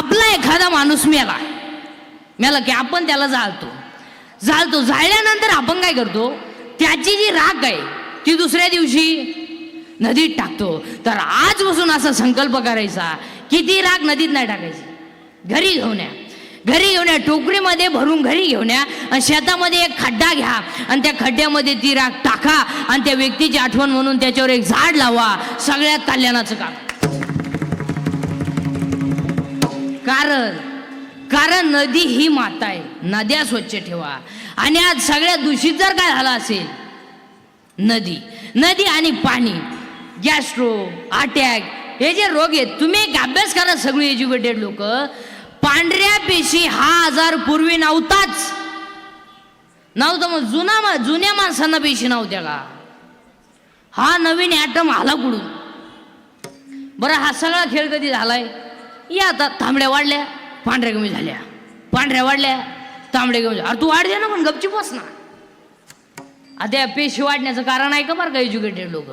आपला एखादा माणूस मेला. मेला की आपण त्याला जाळतो. जाळतो. जाळल्यानंतर आपण काय करतो? त्याची जी राख आहे ती दुसऱ्या दिवशी नदीत टाकतो. तर आजपासून असा संकल्प करायचा की ती राख नदीत नाही टाकायची. घरी घेऊन या. घरी घेऊन या. टोकरीमध्ये भरून घरी घेऊन या. आणि शेतामध्ये एक खड्डा घ्या. आणि त्या खड्ड्यामध्ये ती राख टाका. आणि त्या व्यक्तीची आठवण म्हणून त्याच्यावर एक झाड लावा. सगळ्यात कल्याणाचं काम. कारण कारण नदी ही माता आहे. नद्या स्वच्छ ठेवा. आणि आज सगळ्यात दूषित जर काय झालं असेल नदी नदी आणि पाणी गॅस्ट्रो अटॅक हे जे रोग आहेत तुम्ही एक अभ्यास करा सगळी एज्युकेटेड लोक. पांढऱ्या पेशी हा आजार पूर्वी नव्हताच. नव्हतं मग जुना मा- जुन्या माणसांना पेशी नव्हत्या का? हा नवीन ॲटम आला कुठून? बरं हा सगळा खेळ कधी झालाय? या आता तांबड्या वाढल्या पांढऱ्या कमी झाल्या. पांढऱ्या वाढल्या तांबड्या कमी झाल्या. अरे तू वाढ ना पण गपची बस ना. आता पेशी वाढण्याचं कारण आहे का बरं का एज्युकेटेड लोक?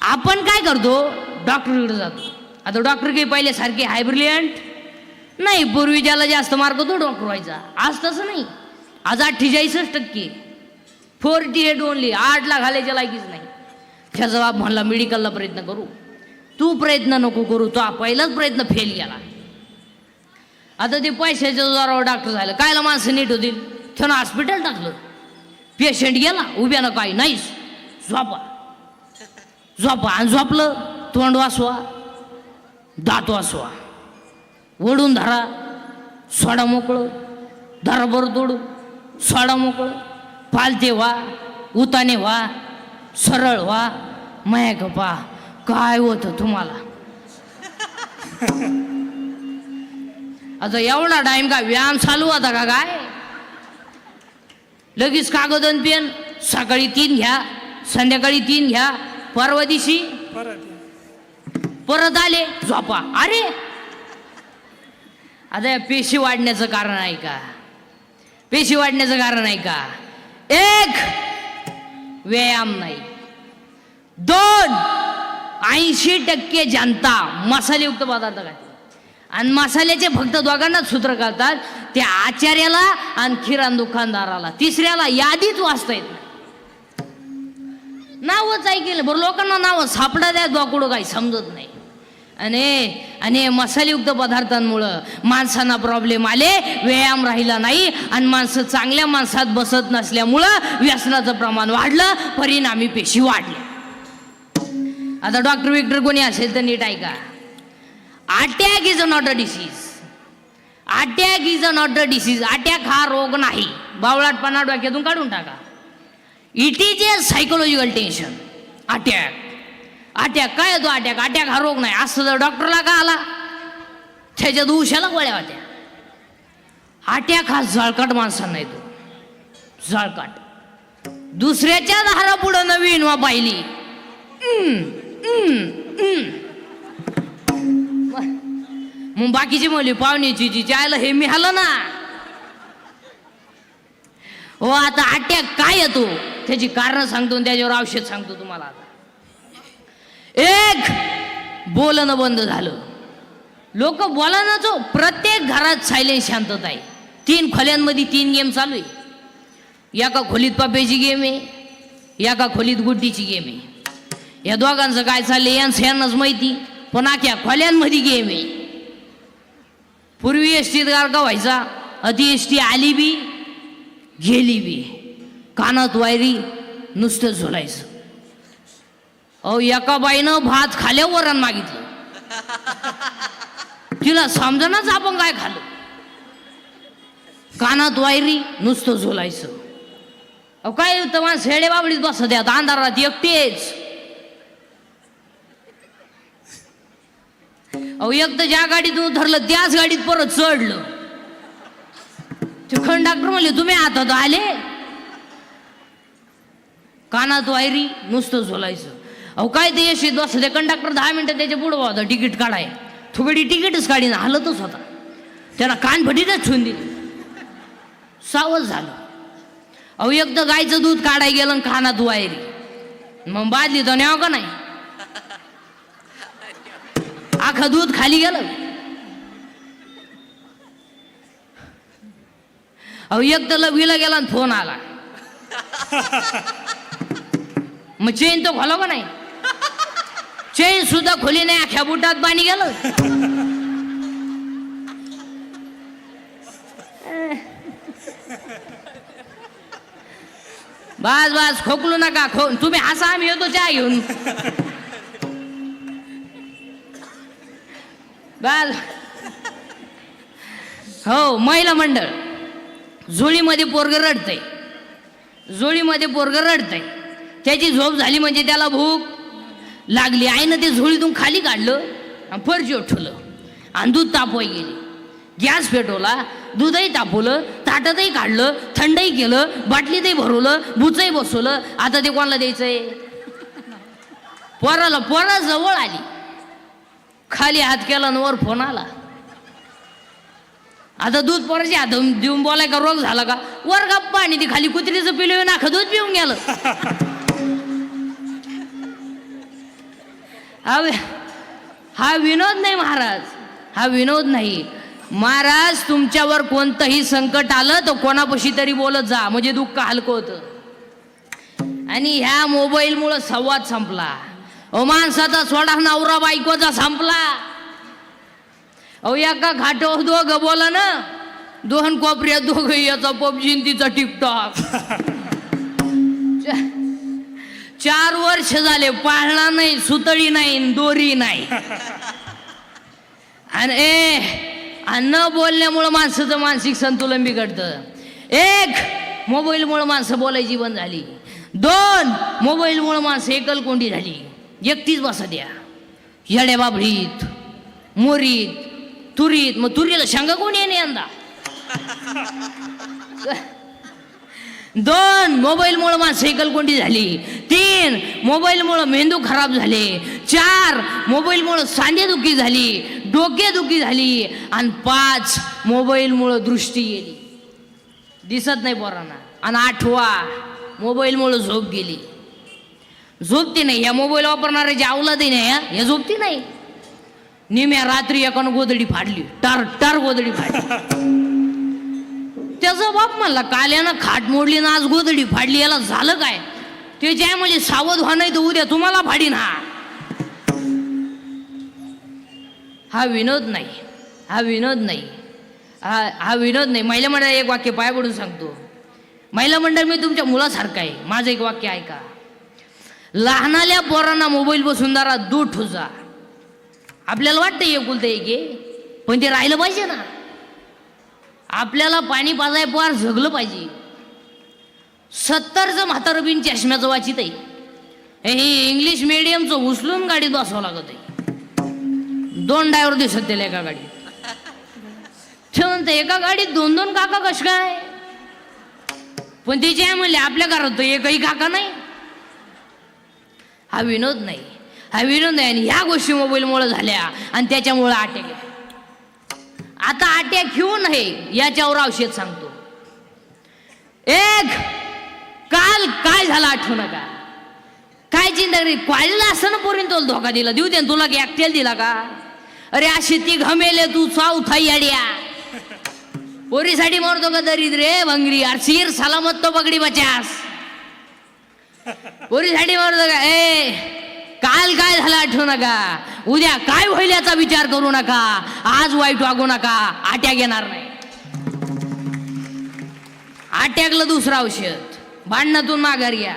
आपण काय करतो? डॉक्टरकडे जातो. आता डॉक्टर काही पहिले सारखे हायब्रिलियंट नाही. पूर्वी ज्याला जास्त मार्क तो डॉक्टर व्हायचा. आज तसं नाही. आज अठ्ठेचाळीसच टक्के. फोर्टी एट ओनली आठला घालायच्या लायकीच नाही. त्याचा बाप म्हणला मेडिकलला प्रयत्न करू. तू प्रयत्न नको करू तो हा पहिलाच प्रयत्न फेल गेला आता ते पैशाच्या जोरावर डॉक्टर झालं. कायला माणसं नीट होतील? त्यानं हॉस्पिटल टाकलं. पेशंट गेला उभ्यानं काही नाहीच झोपा. झोपा आणि झोपलं तोंड वासवा दात वासवा. ओढून धरा. सोडा मोकळं. धराभर तोडू. सोडा मोकळं. पालते व्हा. उताने व्हा. सरळ व्हा. माया पहा. काय होतं तुम्हाला? आता एवढा टाइम का व्यायाम चालू होता का काय? लगेच कागद आणि पेन सकाळी तीन घ्या संध्याकाळी तीन घ्या परवा दिवशी परत आले झोपा. अरे! आता या पेशी वाढण्याचं कारण आहे का? पेशी वाढण्याचं कारण आहे का? एक व्यायाम नाही. दोन ऐंशी टक्के जनता मसालेयुक्त पदार्थ खाते आणि मसाल्याचे फक्त दोघांनाच सूत्र करतात त्या आचार्याला आणि किराण दुकानदाराला तिसऱ्याला यादीच वाचता येत नाही. नावच ऐकेल बरं लोकांना नावं सापडा द्या दोकडं काही समजत नाही. अने आणि मसालेयुक्त पदार्थांमुळं माणसांना प्रॉब्लेम आले व्यायाम राहिला नाही आणि माणसं चांगल्या माणसात बसत नसल्यामुळं व्यसनाचं प्रमाण वाढलं परिणामी पेशी वाढल्या. आता डॉक्टर विक्टर कोणी असेल तर नीट ऐका. Attack is a not a disease attack is a not a disease attack हा रोग नाही. बावळाटपणा डोक्यातून काढून टाका. It is a psychological tension attack. Attack काय येतो अटॅक? अटॅक हा रोग नाही. असं जर डॉक्टरला का आला त्याच्या दुशाला गोळ्या होत्या. अटॅक हा जळकट माणसांना येतो. जळकट. दुसऱ्याच्या दारा पुढं नवीन वा पाहिली. मग बाकीची म्हणली पाहुण्याची जी जायला हे मी आलं ना. हो आता अटॅक काय येतो त्याची कारण सांगतो आणि त्याच्यावर औषध सांगतो तुम्हाला आता. एक बोलणं बंद झालं. लोक बोलानाचो प्रत्येक घरात सायलेंट शांतता आहे. तीन खोल्यांमध्ये तीन गेम चालू आहे. एका खोलीत पापेची गेम आहे एका खोलीत गुड्डीची गेम आहे. या दोघांचं काय चाललंय यांचं यांनाच माहिती. पण आख्या खोल्यांमध्ये गेम आहे. पूर्वी एस टीत गारका व्हायचा अति एस टी आली बी गेली बी. कानात वायरी नुसतं झोलायचं. अहो एका बाईनं भात खाल्यावर वरण मागितलं. तिला समजणच आपण काय खाल्लं? कानात वायरी नुसतं झोलायचं. अहो काय तेव्हा शेडे बाबडीत बसत द्या अंधारात एकटेच. अहो एक तर ज्या गाडीतून उतरलं त्याच गाडीत परत चढलं. ते कंडक्टर म्हणले तुम्ही आता आले. कानात वायरी नुसतं झोलायचं. अहो काय ते यशी दस ते कंडक्टर दहा मिनटं त्याच्या पुढं होता तिकीट काढाय. थोबडी तिकीटच काढीन हलतच होता. त्याला कानफटीतच ठेवून दिली. सावध झालं. अहो एक तर गायचं दूध काढाय गेलं आणि कानात वायरी. मग बादली तर न्याव हो का नाही? आखं दूध खाली गेलं. अहो एक तर लघवीला गेला आणि फोन आला. मग चेन तो खोला नाही? चेन सुद्धा खोली नाही अख्या बुटात पाणी गेलं. बाज बाज खोकलू नका खो तुम्ही हसा आम्ही येतो चहा घेऊन. बाल हो महिला मंडळ. झोळीमध्ये पोरग रडतंय. झोळीमध्ये पोरग रडतंय. त्याची झोप झाली म्हणजे त्याला भूक लागली. आईनं ते झोळीतून खाली काढलं आणि फरशी ठेवलं. आणि दूध तापवाय गेली. गॅस पेटवला दूधही तापवलं ताटातही काढलं थंडही केलं बाटलीतही भरवलं बुचही बसवलं. आता ते कोणाला द्यायचंय? पोराला पोरा जवळ आली. खाली हात केला आणि वर फोन आला. आता दूध पोराची हात देऊन बोलाय का रोग झाला का? वर गप्पा आणि ती खाली कुत्रीचं पिलं नाख दूध पिऊन गेलं. अवे हा विनोद नाही महाराज. हा विनोद नाही. महाराज तुमच्यावर कोणतंही संकट आलं तर कोणापाशी तरी बोलत जा. म्हणजे दुःख हलकं होतं. आणि ह्या मोबाईलमुळं संवाद संपला. अहो माणसाचा सोडा नवरा बायकोचा संपला. अहो एका घाटावर दोघं बोला ना दोन कोपऱ्या दोघं याचा पबजी तिचा टिकटॉक. चार वर्ष झाले पाळणा नाही सुतळी नाही दोरी नाही. आणि ए आणि न बोलण्यामुळं माणसाचं मानसिक संतुलन बिघडतं. एक मोबाईलमुळं माणसं बोलायची बंद झाली. दोन मोबाईलमुळं माणसं एकलकोंडी झाली. एकटीच बसा द्या येड्या बाबळीत मोरीत तुरीत. मग तुरीला शेंगा कोण येणे यंदा? दोन मोबाईलमुळं मग सायकल कोंडी झाली. तीन मोबाईलमुळं मेंदू खराब झाले. चार मोबाईलमुळं सांधेदुखी झाली. डोकेदुखी झाली. आणि पाच मोबाईलमुळं दृष्टी गेली. दिसत नाही पोरांना. आणि आठवा मोबाईलमुळं झोप गेली. झोपती नाही. या मोबाईल वापरणाऱ्याची अवलादही नाही या हे झोपती नाही. निम्या रात्री एकानं गोदडी फाडली. टार टार गोदडी फाडली. त्याचा बाप म्हणला काल यानं खाट मोडली ना आज गोदडी फाडली याला झालं काय? त्याची आहे म्हणजे सावध व्हा नाही तर उद्या तुम्हाला फाडीन हा. हा विनोद नाही. हा विनोद नाही. हा हा विनोद नाही. महिला मंडळ एक वाक्य पाय पडून सांगतो. महिला मंडळ मी तुमच्या मुलासारखं आहे. माझं एक वाक्य ऐका. लहानाल्या पोरांना मोबाईल बसून जरा दूर ठुजा आपल्याला वाटतं एकुलतं एक पण ते राहिलं पाहिजे ना. आपल्याला पाणी पाजाय पार झगलं पाहिजे. सत्तरचं म्हातारं बिन चष्म्याचं वाचित आहे. हे इंग्लिश मिडियमचं उचलून गाडीत बसावं लागत आहे. दोन ड्रायव्हर दिसत त्याला एका गाडीत. ठेवून तर एका गाडीत दोन दोन काका कश काय? पण त्याचे आहे म्हणले आपल्या घरात एकही काका नाही. हा विनोद नाही. हा विनोद नाही आणि ह्या गोष्टी मोबाईलमुळे झाल्या आणि त्याच्यामुळं अटॅक आता अटॅक घेऊन हे याच्यावर औषध सांगतो. एक काल काय झालं आठवू नका काय चिंता करी कॉलेजला असताना पोरीन तुला धोका दिला. देऊ दे ना तुला एकट्याला दिला का? अरे अशी ती घमेले तू साऊथ अड्या पोरीसाठी मरतो का दरिद्रे भंगरी अरशीर सलामत तो पगडी बचास. पोरीसाठी मरतो का ए काल काय झालं आठवू नका? उद्या काय होईल याचा विचार करू नका. आज वाईट वागू नका. आट्याक येणार नाही. आट्याकलं दुसरं औषध. भांडणातून माघार घ्या.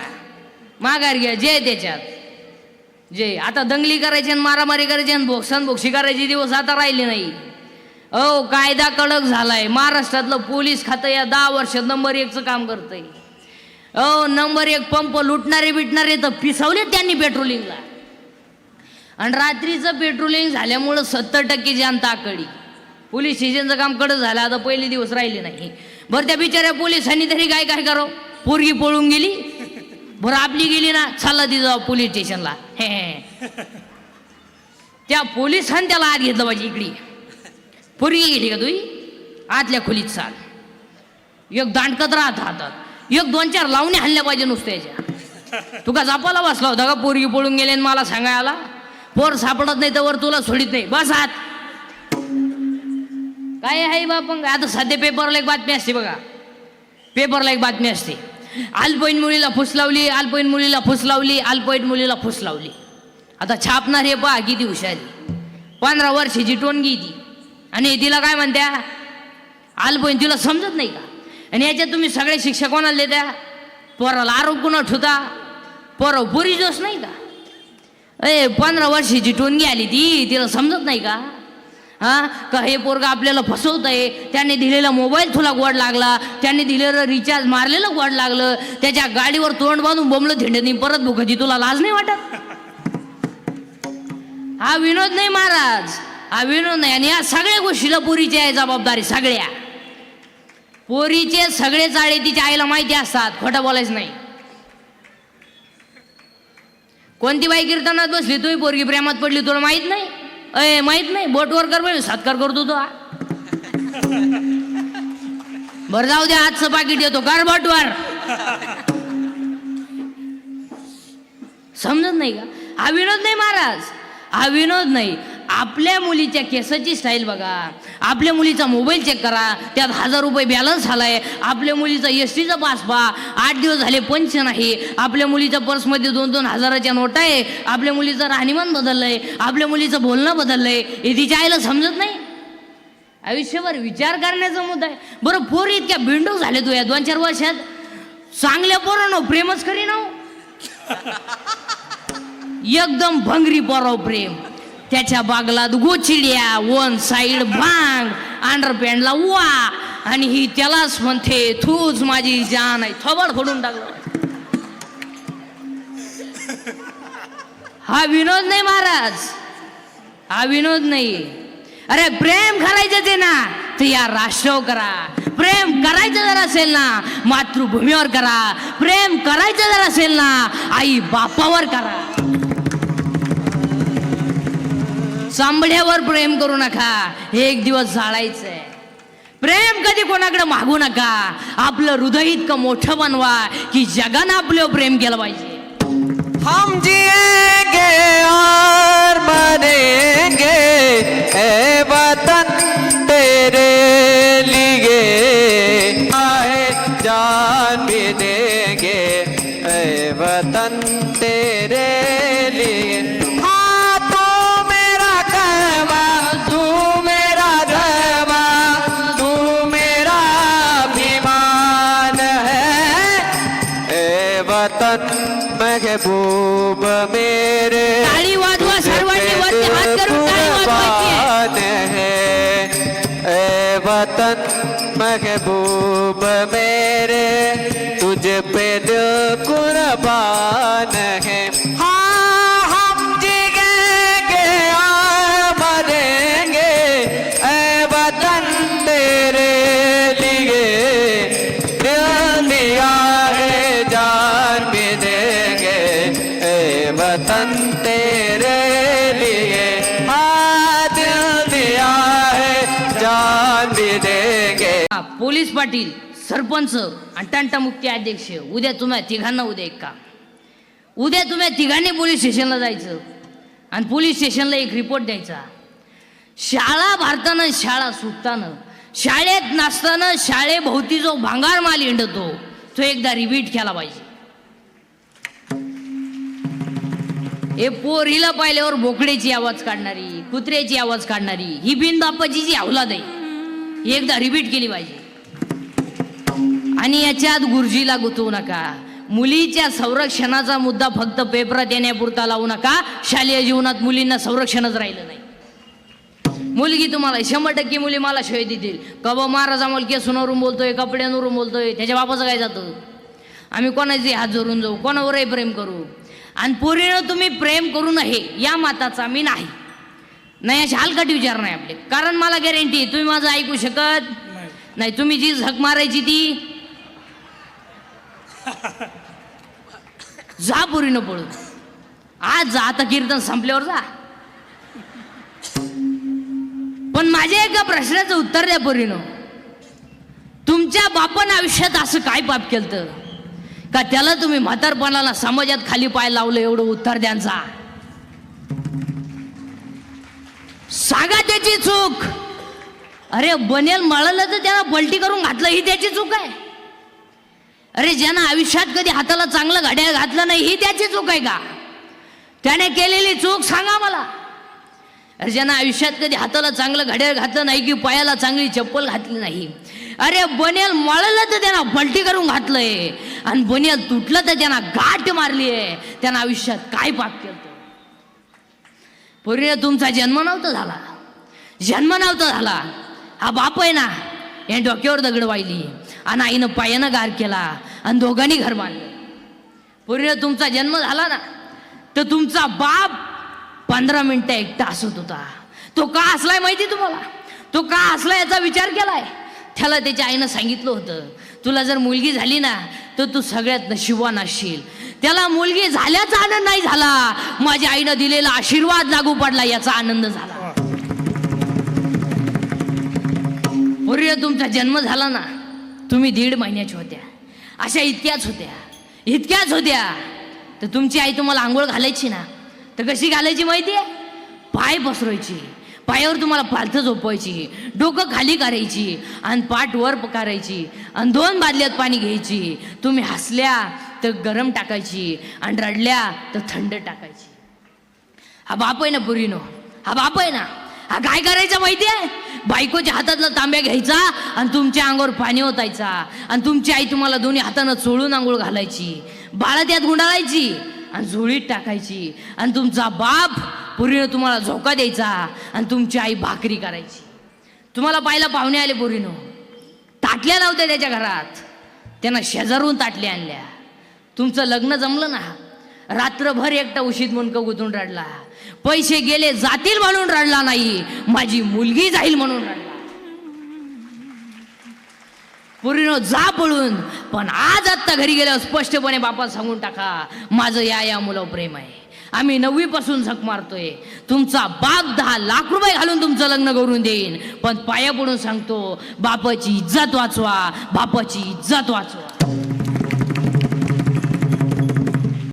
माघार घ्या. जे त्याच्यात. जे आता दंगली करायची आणि मारामारी करायची आणि बोक्सन बोक्षी करायचे दिवस आता राहिले नाही. अहो कायदा कडक झालाय. महाराष्ट्रातलं पोलीस खातं या दहा वर्षात नंबर एकचं काम करतंय. अहो नंबर एक पंप लुटणारे बिटणारे तर पिसवले त्यांनी पेट्रोलिंगला. आणि रात्रीचं पेट्रोलिंग झाल्यामुळं सत्तर टक्के जनता आकडी. पोलीस स्टेशनचं काम कडं झालं आता पहिले दिवस राहिले नाही. बरं त्या बिचाऱ्या पोलिसांनी तरी काय काय करो पोरगी पळून गेली. बरं आपली गेली ना चालला ती जाऊ पोलीस स्टेशनला. हे. त्या पोलिसांनी त्याला आत घेतलं पाहिजे इकडे. पोरगी गेली का तुही आतल्या खोलीत चाल. एक दांडकत राहत हातात एक दोन चार लावणी हल्ल्या पाहिजे नुसत्याच्या तुका जापाला बसला होता का? पोरगी पळून गेले आणि मला सांगायला पोर सापडत नाही तर तुला सोडित नाही. बस आत. काय आहे बापंग आता सध्या पेपरला एक बातमी असते बघा. पेपरला एक बातमी असते. अल्पवयीन मुलीला फुस लावली अल्पवयीन मुलीला फुस लावली अल्पवयीन मुलीला फुस लावली. आता छापणार हे पहा किती हुशारी पंधरा वर्षाची टोनगी ती. आणि तिला काय म्हणत्या? अल्पवयीन तिला समजत नाही का? आणि याच्यात तुम्ही सगळे शिक्षक कोणाला देत्या पोराला आरोप कुणा ठुता पोरं पुरी जोश नाही का? ए पंधरा वर्षाची टोनगी आली ती तिला समजत नाही का? हा? का हे पोरगा आपल्याला फसवत आहे त्याने दिलेला मोबाईल तुला गोड लागला? त्याने दिलेलं रिचार्ज मारलेलं गोड लागलं? त्याच्या गाडीवर तोंड बांधून बोंबलं थिंडनी परत भुकती तुला लाज नाही वाटत? हा विनोद नाही महाराज. हा विनोद नाही. आणि या सगळ्या गोष्टीला पुरीच्या आहे जबाबदारी सगळ्या. पोरीचे सगळे चाळे तिच्या आईला माहिती असतात. खोटं बोलायचं नाही. कोणती बाई कीर्तनात बसली? तुम्ही पोरगी प्रेमात पडली तुला माहीत नाही? अय माहीत नाही. बोटवर कर बरं, सत्कार करतो तो. बर जाऊ द्या आजचं पाकिट येतो. कर बोटवर. समजत नाही का? हा विनोद नाही महाराज. हा विनोद नाही. आपल्या मुलीच्या केसाची स्टाईल बघा. आपल्या मुलीचा मोबाईल चेक करा. त्यात हजार रुपये बॅलन्स आलाय. आपल्या मुलीचा एस टीचा पास पहा. आठ दिवस झाले पंच नाही. आपल्या मुलीच्या पर्समध्ये दोन दोन हजाराच्या नोटा आहे. आपल्या मुलीचं राहणीमान बदललंय. आपल्या मुलीचं बोलणं बदललंय. हे तिच्या आईला समजत नाही. आयुष्यभर विचार करण्याचा मुद्दा आहे. बरं पोर इतक्या बिंडो झाले तू या दोन चार वर्षात. चांगल्या पोरानं प्रेमच करी ना एकदम भंगरी पोराव प्रेम. त्याच्या बागलात गोचिड्या वन साईड भांग अंडरपॅन्डला वा आणि ही त्यालाच म्हणते तूच माझी जान आहे. थोबड फोडून टाकलं. हा विनोद नाही महाराज. हा विनोद नाही. अरे प्रेम करायचं ते ना तर या राष्ट्रावर करा. प्रेम करायचं जर असेल ना मातृभूमीवर करा. प्रेम करायचं जर असेल ना आई बापावर करा. चांबड्यावर प्रेम करू नका. एक दिवस जाळायचंय. प्रेम कधी कोणाकडे मागू नका. आपलं हृदय इतकं मोठं बनवा की जगानं आपलं प्रेम केलं पाहिजे. हम जिएंगे और बनेंगे ए वतन वतन महबूब मेरे तुझ पे दिल कुर्बान है। हाँ पोलीस पाटील सरपंच आणि टंटामुक्ते अध्यक्ष. उद्या तुम्ही तिघांना उद्या एक का उद्या तुम्ही तिघांनी पोलीस स्टेशनला जायचं आणि पोलीस स्टेशनला एक रिपोर्ट द्यायचा. शाळा भारतानं शाळा सुटताना शाळेत नसताना शाळेभोवती जो भांगार माल हिंडतो तो एकदा रिपीट केला पाहिजे. हे पोरीला पाहिल्यावर बोकड्याची आवाज काढणारी कुत्र्याची आवाज काढणारी ही बिनबापाची औलाद आहे ही एकदा रिपीट केली पाहिजे. आणि याच्यात गुरुजीला गुंतवू नका. मुलीच्या संरक्षणाचा मुद्दा फक्त पेपरात येण्यापुरता लावू नका. शालेय जीवनात मुलींना संरक्षणच राहिलं नाही. मुलगी तुम्हाला शंभर टक्के मुली मला शिवाय देतील. कबा महाराज आम्हाला केसूनवरून बोलतोय कपड्यांवरून बोलतोय त्याच्या बापाचं काय जातं? आम्ही कोणाचे हात जोडून जाऊ कोणावरही प्रेम करू? आणि पोरीनं तुम्ही प्रेम करू नये या माताचा मी नाही. नाही अशी हलकट विचार नाही आपले. कारण मला गॅरंटी तुम्ही माझं ऐकू शकत नाही. तुम्ही जी झक मारायची ती जा पुरीनं पळून. आज जा आता कीर्तन संपल्यावर जा. पण माझ्या एका प्रश्नाचं उत्तर द्या पोरीनं. तुमच्या बापान आयुष्यात असं काय पाप केलं का त्याला तुम्ही म्हातारपणाला समाजात खाली पाय लावलं एवढं उत्तर द्यांचा सांगा त्याची चूक. अरे बनेल मळलं तर त्याला पलटी करून घातलं ही त्याची चूक आहे. अरे ज्यानं आयुष्यात कधी हाताला चांगलं घड्याळ घातलं नाही ही त्याची चूक आहे का? त्याने केलेली चूक सांगा मला. अरे ज्यानं आयुष्यात कधी हाताला चांगलं घड्याळ घातलं नाही की पायाला चांगली चप्पल घातली नाही? अरे बनेल मळलं तर त्यांना पलटी करून घातलंय. आणि बनेल तुटलं तर त्यांना गाठ मारली आहे. त्यांना आयुष्यात काय पाप केलं पूर्वी तुमचा जन्म नव्हता झाला. जन्म नव्हता झाला. हा बाप आहे ना या डोक्यावर दगड वाहिली. आणि आईनं पायानं गार केला आणि दोघांनी घर बांधलं. पूर्ण तुमचा जन्म झाला ना तर तुमचा बाप पंधरा मिनटं एकटा असत होता. तो का असलाय माहिती तुम्हाला? तो का असला याचा विचार केलाय? त्याला त्याच्या आईनं सांगितलं होतं तुला जर मुलगी झाली ना तर तू सगळ्यात नशिबान असशील. त्याला मुलगी झाल्याचा आनंद नाही झाला. माझ्या आईनं दिलेला आशीर्वाद लागू पडला याचा आनंद झाला. पूर्वी तुमचा जन्म झाला ना तुम्ही दीड महिन्याच्या होत्या. अशा इतक्याच होत्या. इतक्याच होत्या. तर तुमची आई तुम्हाला आंघोळ घालायची ना? तर कशी घालायची माहिती आहे पाय पसरवायची. पायावर तुम्हाला पालथं झोपवायची. डोकं खाली करायची. आणि पाठ वर करायची. आणि दोन बादल्यात पाणी घ्यायची. तुम्ही हसल्या तर गरम टाकायची. आणि रडल्या तर थंड टाकायची. हा बाप आहे ना पुरीनो. हा बाप आहे ना. काय करायचं माहिती आहे? बायकोच्या हातातला तांब्या घ्यायचा आणि तुमच्या अंगावर पाणी ओतायचा. आणि तुमची आई तुम्हाला दोन्ही हातानं चोळून आंघोळ घालायची. बाळा त्यात गुंडाळायची आणि झोळीत टाकायची. आणि तुमचा बाप पुरीनं तुम्हाला झोका द्यायचा आणि तुमची आई भाकरी करायची. तुम्हाला पाहिला पाहुणे आले पुरीनं. ताटल्या नव्हत्या त्याच्या घरात. त्यांना शेजारून ताटल्या आणल्या. तुमचं लग्न जमलं ना? रात्रभर एकटा उशीत मुंडकं गुंतून रडला. पैसे गेले जातील म्हणून रडला नाही. माझी मुलगी जाईल म्हणून रडला. पुरीनो जा पळून पण आज आत्ता घरी गेल्यावर स्पष्टपणे बापा सांगून टाका माझं या या मुलं प्रेम आहे. आम्ही नववीपासून झक मारतोय. तुमचा बाप दहा लाख रुपये घालून तुमचं लग्न करून देईन. पण पाया पडून सांगतो बापाची इज्जत वाचवा बापाची इज्जत वाचवा.